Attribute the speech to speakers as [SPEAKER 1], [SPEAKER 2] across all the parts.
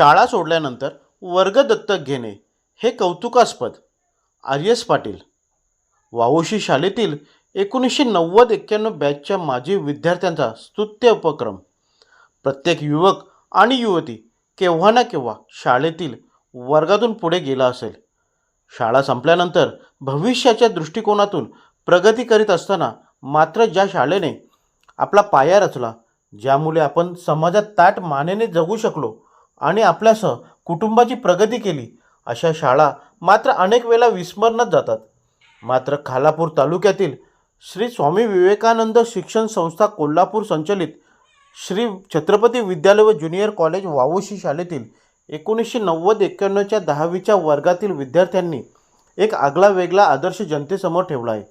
[SPEAKER 1] शाळा सोडल्यानंतर वर्ग दत्तक घेणे हे कौतुकास्पद आर्यस पाटील वावोशी शाळेतील एकोणीसशे नव्वद एक्क्याण्णव बॅचच्या माजी विद्यार्थ्यांचा स्तुत्य उपक्रम प्रत्येक युवक आणि युवती केव्हा ना केव्हा शाळेतील वर्गातून पुढे गेला असेल शाळा संपल्यानंतर भविष्याच्या दृष्टिकोनातून प्रगती करीत असताना मात्र ज्या शाळेने आपला पाया रचला ज्यामुळे आपण समाजात ताट मानेने जगू शकलो आणि आपल्यासह कुटुंबाची प्रगती केली अशा शाळा मात्र अनेक वेळा विस्मरणात जातात मात्र खालापूर तालुक्यातील श्री स्वामी विवेकानंद शिक्षण संस्था कोल्हापूर संचलित श्री छत्रपती विद्यालय व ज्युनियर कॉलेज वावोशी शाळेतील एकोणीसशे नव्वद एक्क्याण्णवच्या दहावीच्या वर्गातील विद्यार्थ्यांनी एक आगळा वेगळा आदर्श जनतेसमोर ठेवला आहे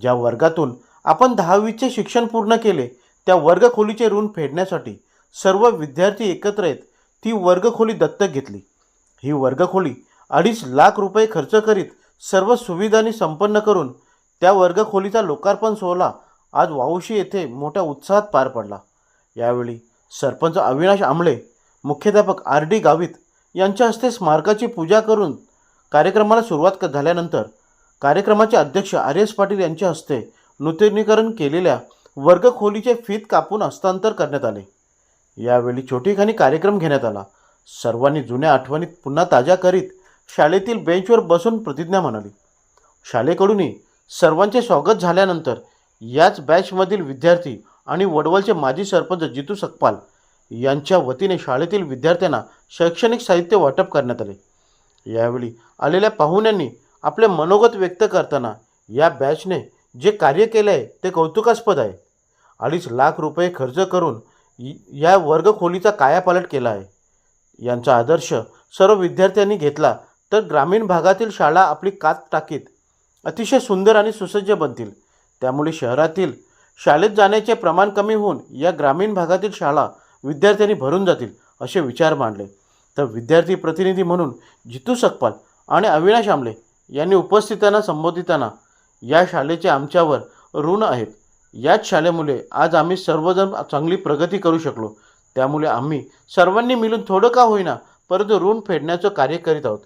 [SPEAKER 1] ज्या वर्गातून आपण दहावीचे शिक्षण पूर्ण केले त्या वर्गखोलीचे ऋण फेडण्यासाठी सर्व विद्यार्थी एकत्र येत ती वर्गखोली दत्तक घेतली ही वर्गखोली अडीच लाख रुपये खर्च करीत सर्व सुविधांनी संपन्न करून त्या वर्गखोलीचा लोकार्पण सोहळा आज वाऊशी येथे मोठ्या उत्साहात पार पडला यावेळी सरपंच अविनाश आंबळे मुख्याध्यापक आर डी गावित यांच्या हस्ते स्मारकाची पूजा करून कार्यक्रमाला सुरुवात झाल्यानंतर कार्यक्रमाचे अध्यक्ष आर एस पाटील यांच्या हस्ते नूतनीकरण केलेल्या वर्गखोलीचे फीत कापून हस्तांतर करण्यात आले यावेळी छोटीखानी कार्यक्रम घेण्यात आला सर्वांनी जुन्या आठवणीत पुन्हा ताज्या करीत शाळेतील बेंचवर बसून प्रतिज्ञा म्हणाली शाळेकडूनही सर्वांचे स्वागत झाल्यानंतर याच बॅचमधील विद्यार्थी आणि वडवलचे माजी सरपंच जितू सकपाल यांच्या वतीने शाळेतील विद्यार्थ्यांना शैक्षणिक साहित्य वाटप करण्यात आले यावेळी आलेल्या पाहुण्यांनी आपले मनोगत व्यक्त करताना या बॅचने जे कार्य केले आहे ते कौतुकास्पद आहे अडीच लाख रुपये खर्च करून या वर्गखोलीचा कायापालट केला आहे यांचा आदर्श सर्व विद्यार्थ्यांनी घेतला तर ग्रामीण भागातील शाळा आपली कात टाकीत अतिशय सुंदर आणि सुसज्ज बनतील त्यामुळे शहरातील शाळेत जाण्याचे प्रमाण कमी होऊन या ग्रामीण भागातील शाळा विद्यार्थ्यांनी भरून जातील असे विचार मांडले तर विद्यार्थी प्रतिनिधी म्हणून जितू सकपाल आणि अविनाश आमले यांनी उपस्थितांना संबोधितांना या शाळेचे आमच्यावर ऋण आहेत याच शाळेमुळे आज आम्ही सर्वजण चांगली प्रगती करू शकलो त्यामुळे आम्ही सर्वांनी मिळून थोडं का होईना परंतु ऋण फेडण्याचं कार्य करीत आहोत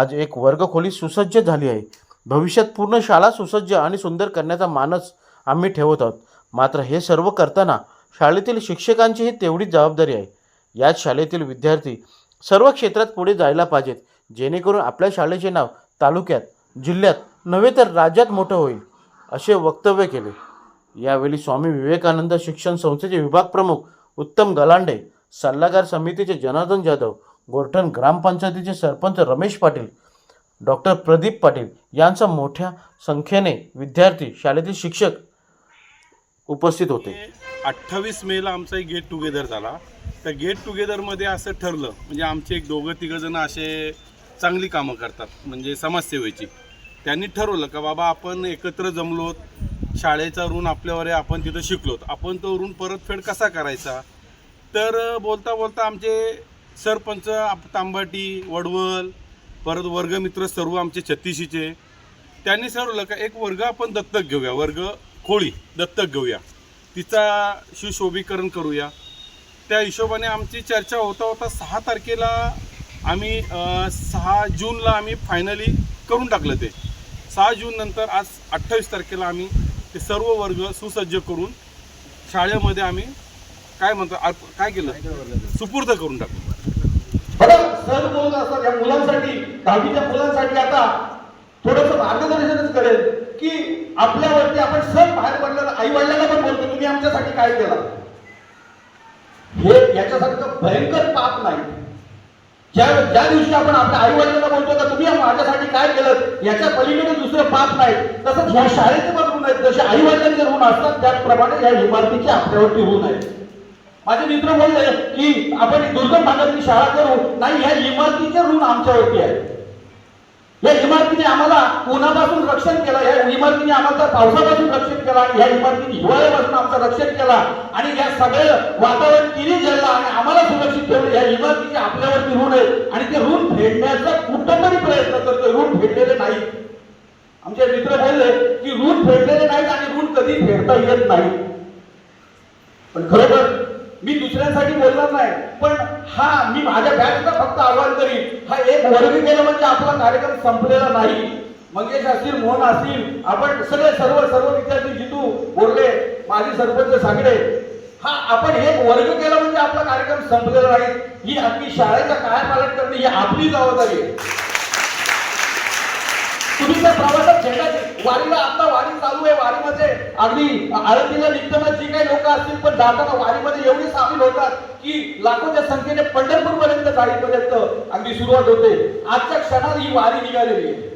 [SPEAKER 1] आज एक वर्गखोली सुसज्ज झाली आहे भविष्यात पूर्ण शाळा सुसज्ज आणि सुंदर करण्याचा मानस आम्ही ठेवत आहोत मात्र हे सर्व करताना शाळेतील शिक्षकांचीही तेवढीच जबाबदारी आहे याच शाळेतील विद्यार्थी सर्व क्षेत्रात पुढे जायला पाहिजेत जेणेकरून आपल्या शाळेचे नाव तालुक्यात जिल्ह्यात नव्हे तर राज्यात मोठं होईल असे वक्तव्य केले यावेळी स्वामी विवेकानंद शिक्षण संस्थेचे विभाग प्रमुख उत्तम गलांडे सल्लागार समितीचे जनार्दन जाधव गोरठण ग्रामपंचायतीचे सरपंच रमेश पाटील डॉक्टर प्रदीप पाटील यांचा मोठ्या संख्येने विद्यार्थी शाळेतील शिक्षक उपस्थित होते
[SPEAKER 2] अठ्ठावीस मेला आमचा एक गेट टुगेदर झाला त्या गेट टुगेदरमध्ये असं ठरलं म्हणजे आमचे एक दोघं जण असे चांगली कामं करतात म्हणजे समाजसेवेची त्यांनी ठरवलं का बाबा आपण एकत्र जमलोत शाळेचा ऋण आपल्यावर आहे आपण तिथं शिकलोत आपण तो ऋण परतफेड कसा करायचा तर बोलता बोलता आमचे सरपंच आप तांबाटी वडवल परत वर्गमित्र सर्व आमचे छत्तीशीचे त्यांनी ठरवलं का एक वर्ग आपण दत्तक घेऊया वर्ग खोळी दत्तक घेऊया तिचा सुशोभीकरण करूया त्या हिशोबाने आमची चर्चा होता होता सहा तारखेला आम्ही सहा जूनला आम्ही फायनली करून टाकलं ते सहा जून नंतर आज अठ्ठावीस तारखेला आम्ही ते सर्व वर्ग सुसज्ज करून शाळेमध्ये आम्ही काय म्हणतो काय केलं सुपूर्द करून टाकू सर बोलत असतात या मुलांसाठी दहावीच्या मुलांसाठी आता थोडस मार्गदर्शनच करेल की आपल्यावरती आपण सर बाहेर पडल्याला आई वडिलांना पण बोलतो तुम्ही आमच्यासाठी काय केलं हे याच्यासारखं भयंकर पाप नाही ज्या ज्या दिवशी आपण आपल्या आई वडिलांना बोलतो का तुम्ही माझ्यासाठी काय केलं याच्या पलीकडे दुसरे पाप नाही तसंच ह्या शाळेचे पण ऋण आहेत जसे आई वडिलांचे ऋण असतात त्याचप्रमाणे या इमारतीचे आपल्यावरती ऋण आहे माझे मित्र बोलले की आपण दुर्गम भागातली शाळा करू नाही ह्या इमारतीचे ऋण आमच्यावरती आहे या इमारतीने आम्हाला उन्हापासून रक्षण केलं या इमारतीने आम्हाला पावसापासून रक्षण केला या इमारतीने हिवाळ्यापासून आमचं रक्षण केला आणि या सगळं वातावरण तिने झेलला आणि आम्हाला सुरक्षित ठेवलं या इमारतीने आपल्यावरती ऋण आहे आणि ते ऋण फेडण्याचा कुठंतरी प्रयत्न करतो ऋण फेडलेले नाही आमचे मित्र बोलले की ऋण फेडलेले नाहीत आणि ऋण कधी फेडता येत नाही पण खरोखर मी दुसऱ्यांसाठी बोलणार नाही पण हा मी माझ्या बॅचचा फक्त आव्हान करीन हा एक वर्ग केलं म्हणजे आपला कार्यक्रम संपलेला नाही मंगेश असतील मोहन असतील आपण सगळे सर्व सर्व विद्यार्थी जितू बोलले माजी सरपंच सांगडे हा आपण एक वर्ग केला म्हणजे आपला कार्यक्रम संपलेला नाही ही आपली शाळेचा काय पालन करणे ही आपली जबाबदारी आहे वारीला आता वारी चालू आहे वारीमध्ये अगदी आरतीला निघताना जी काही लोक असतील पण जाताना वारीमध्ये एवढी सामील होतात की लाखोच्या संख्येने पंढरपूर पर्यंत जाईपर्यंत अगदी सुरुवात होते आजच्या क्षणात ही वारी निघालेली आहे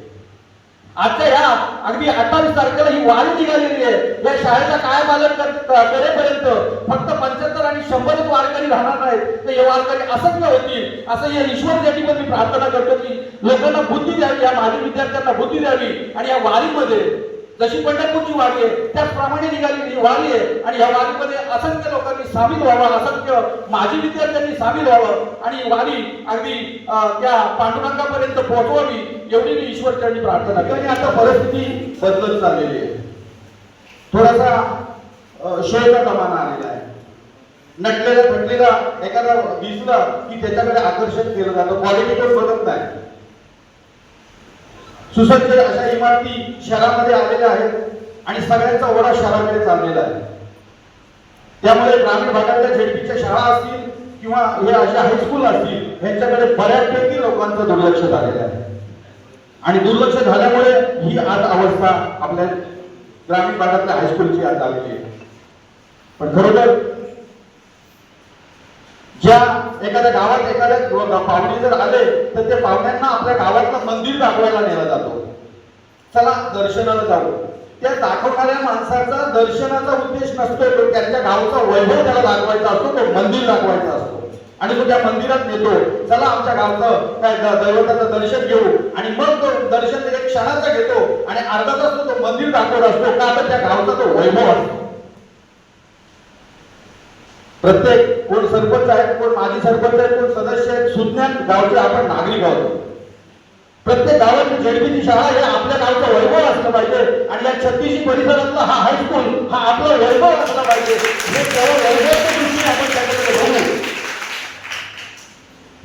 [SPEAKER 2] आजच्या ह्या अगदी अठ्ठावीस तारखेला ही वारी निघालेली आहे या शाळेचा काय पालन करेपर्यंत फक्त पंच सत्तर आणि शंभरच वारकरी राहणार नाही तर हे वारकरी असत्य होती असं या ईश्वर पण मी प्रार्थना करतो की लोकांना बुद्धी द्यावी या माजी विद्यार्थ्यांना बुद्धी द्यावी आणि या वारीमध्ये जशी पंढरपूरची वारी आहे त्याचप्रमाणे ही वारी आहे आणि या वारीमध्ये असंख्य लोकांनी सामील व्हावं असंख्य माजी विद्यार्थ्यांनी सामील व्हावं आणि वारी अगदी त्या पांडुरंगापर्यंत पोहोचवावी एवढी मी ईश्वरचरणी प्रार्थना आणि आता परिस्थिती बदलत चाललेली आहे थोडासा शोधा जमाना नटलेला थटलेला एखादा दिसला की त्याच्याकडे आकर्षण केलं जातं क्वालिटी पण आहे नाही सुसज्ज अशा इमारती शहरामध्ये आलेल्या आहेत आणि सगळ्यांचा ओढा शहरामध्ये चाललेला आहे त्यामुळे ग्रामीण भागातल्या झेडपीच्या शाळा असतील किंवा हे अशा हायस्कूल असतील ह्यांच्याकडे बऱ्यापैकी लोकांचं दुर्लक्ष झालेलं आहे आणि दुर्लक्ष झाल्यामुळे ही आज अवस्था आपल्या ग्रामीण भागातल्या हायस्कूलची आज आलेली आहे पण खरोखर ज्या एखाद्या गावात एखाद्या पाहुणे जर आले तर ते पाहुण्यांना आपल्या गावातलं मंदिर दाखवायला नेला जातो चला दर्शनाला जाऊ त्या दाखवणाऱ्या माणसाचा दर्शनाचा उद्देश नसतो तो त्यांच्या गावचा वैभव त्याला दाखवायचा असतो तो मंदिर दाखवायचा असतो आणि तो त्या मंदिरात नेतो चला आमच्या गावचं काय दैवताचं दर्शन घेऊ आणि मग तो दर्शन एक क्षणाचा घेतो आणि अर्धा तास तो मंदिर दाखवत असतो का तर त्या गावचा तो वैभव असतो प्रत्येक कोण सरपंच आहेत कोण माजी सरपंच आहेत कोण सदस्य आहेत सुज्ञान गावचे आपण नागरिक आहोत प्रत्येक गावात जेडबीची शाळा हे आपल्या गावचं वैभव असलं पाहिजे आणि या छत्तीशी परिसरातला हा हायस्कूल हा आपला वैभव असला पाहिजे हे केवळ वैभवाच्या दृष्टीने आपण त्याच्याकडे बघू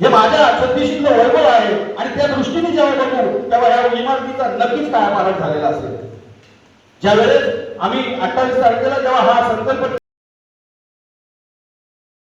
[SPEAKER 2] हे माझ्या छत्तीशीतलं वैभव आहे आणि त्या दृष्टीने जेव्हा बघू तेव्हा या इमारतीचा नक्कीच काय मार्ग झालेला असेल ज्यावेळेस आम्ही अठ्ठावीस तारखेला जेव्हा हा संकल्प